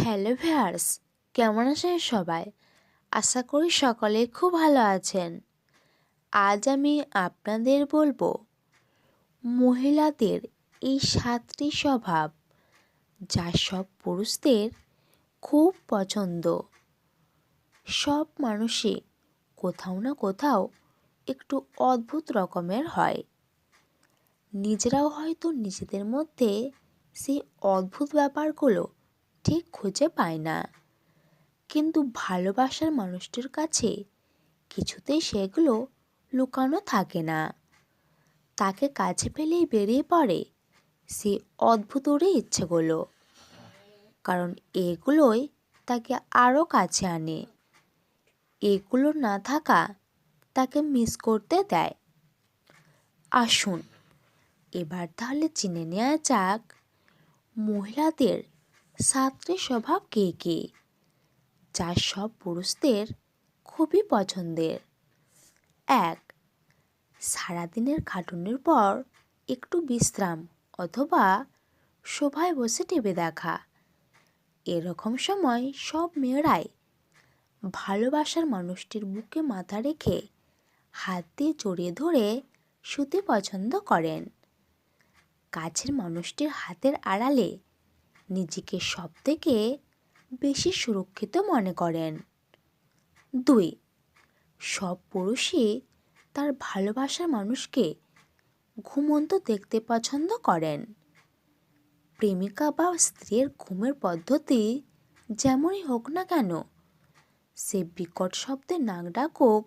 Hello viewers, কেমন আছেন সবাই? আশা করি সকলে খুব ভালো আছেন। আজ আমি আপনাদের বলব, মহিলাদের এই সাতটি স্বভাব যা সব পুরুষদের খুব পছন্দ। সব মানুষই কোথাও না কোথাও একটু অদ্ভুত রকমের হয়। নিজেরাও হয়তো নিজেদের মধ্যে সেই অদ্ভুত ব্যাপারগুলো ঠিক খুঁজে পায় না। কিন্তু ভালোবাসার মানুষটির কাছে কিছুতেই সেগুলো লুকানো থাকে না। তাকে কাছে পেলেই বেরিয়ে পড়ে সে অদ্ভুত ওরে ইচ্ছেগুলো। কারণ এগুলোই তাকে আরও কাছে আনে। এগুলো না থাকা তাকে মিস করতে দেয়। আসুন, এবার তাহলে চিনে নেওয়া যাক মহিলাদের সাতটি স্বভাব কে কে? যা সব পুরুষদের খুবই পছন্দের। এক, সারাদিনের খাটুনির পর একটু বিশ্রাম অথবা শোভায় বসে টিভি দেখা। এরকম সময় সব মেয়েরাই ভালোবাসার মানুষটির বুকে মাথা রেখে হাত দিয়ে জড়িয়ে ধরে শুতে পছন্দ করেন। কাছের মানুষটির হাতের আড়ালে নিজেকে সব থেকে বেশি সুরক্ষিত মনে করেন। দুই, সব পুরুষই তার ভালোবাসার মানুষকে ঘুমন্ত দেখতে পছন্দ করেন। প্রেমিকা বা স্ত্রীর ঘুমের পদ্ধতি যেমনই হোক না কেন, সে বিকট শব্দে নাক ডাকুক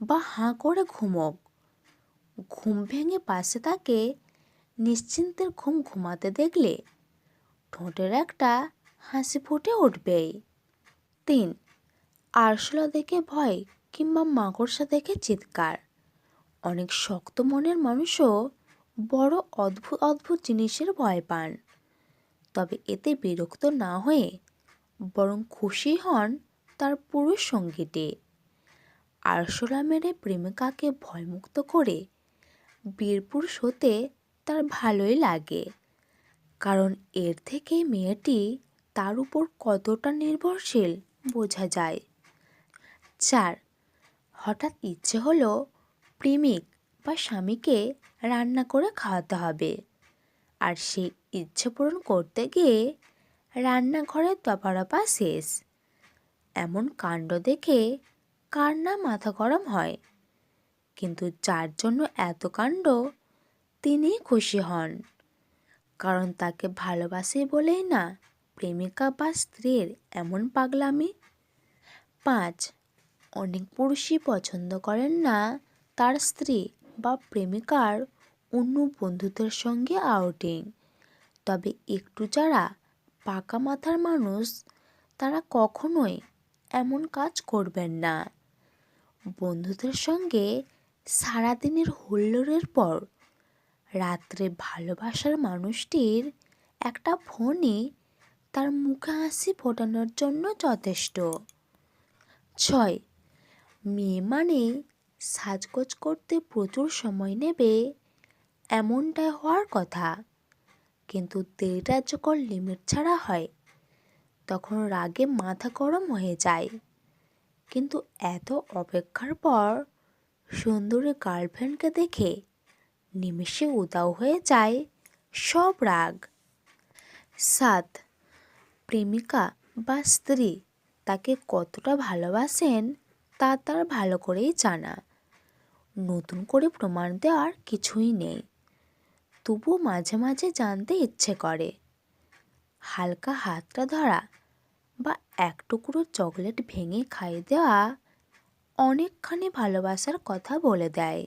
বা হাঁ করে ঘুমোক। ঘুম ভেঙে পাশে তাকে নিশ্চিন্তের ঘুম ঘুমাতে দেখলে ঠোঁটের একটা হাসি ফুটে উঠবেই। তিন, আরশোলা দেখে ভয় কিংবা মাকড়সা দেখে চিৎকার। অনেক শক্ত মনের মানুষও বড় অদ্ভুত অদ্ভুত জিনিসের ভয় পান। তবে এতে বিরক্ত না হয়ে বরং খুশি হন তার পুরুষ সঙ্গীতে আরশোলা মেরে প্রেমিকাকে ভয়মুক্ত করে বীরপুরুষ হতে তার ভালোই লাগে। কারণ এর থেকে মেয়েটি তার উপর কতটা নির্ভরশীল বোঝা যায়। চার, হঠাৎ ইচ্ছে হলো প্রেমিক বা স্বামীকে রান্না করে খাওয়াতে হবে। আর সেই ইচ্ছে পূরণ করতে গিয়ে রান্নাঘরে তপারপা শেষ। এমন কাণ্ড দেখে কার না মাথা গরম হয়। কিন্তু যার জন্য এত কাণ্ড, তিনিই খুশি হন। কারণ তাকে ভালোবাসে বলেই না। প্রেমিকা বা স্ত্রীর এমন পাগলামি? পাঁচ, অনেক পুরুষই পছন্দ করেন না তার স্ত্রী বা প্রেমিকার অন্য বন্ধুদের সঙ্গে আউটিং তবে একটু যারা পাকা মাথার মানুষ, তারা কখনোই এমন কাজ করবেন না। বন্ধুদের সঙ্গে সারাদিনের হুল্লোড়ের পর রাত্রে ভালোবাসার মানুষটির একটা ফোনই তার মুখে হাসি ফোটানোর জন্য যথেষ্ট। ছয়, মেয়ে মানে সাজগোজ করতে প্রচুর সময় নেবে এমনটাই হওয়ার কথা। কিন্তু দেরিটা যখন লিমিট ছাড়া হয়। তখন রাগে মাথা গরম হয়ে যায়। কিন্তু এত অপেক্ষার পর সুন্দরী গার্লফ্রেন্ডকে দেখে নিমেষে উদাও হয়ে যায়। সব রাগ। সাত, প্রেমিকা বা স্ত্রী তাকে কতটা ভালোবাসেন তা তার ভালো করেই জানা। নতুন করে প্রমাণ দেওয়ার কিছুই নেই। তবু মাঝে মাঝে জানতে ইচ্ছে করে। হালকা হাতটা ধরা বা এক টুকরো চকলেট ভেঙে খাইয়ে দেওয়া অনেকখানি ভালোবাসার কথা বলে দেয়।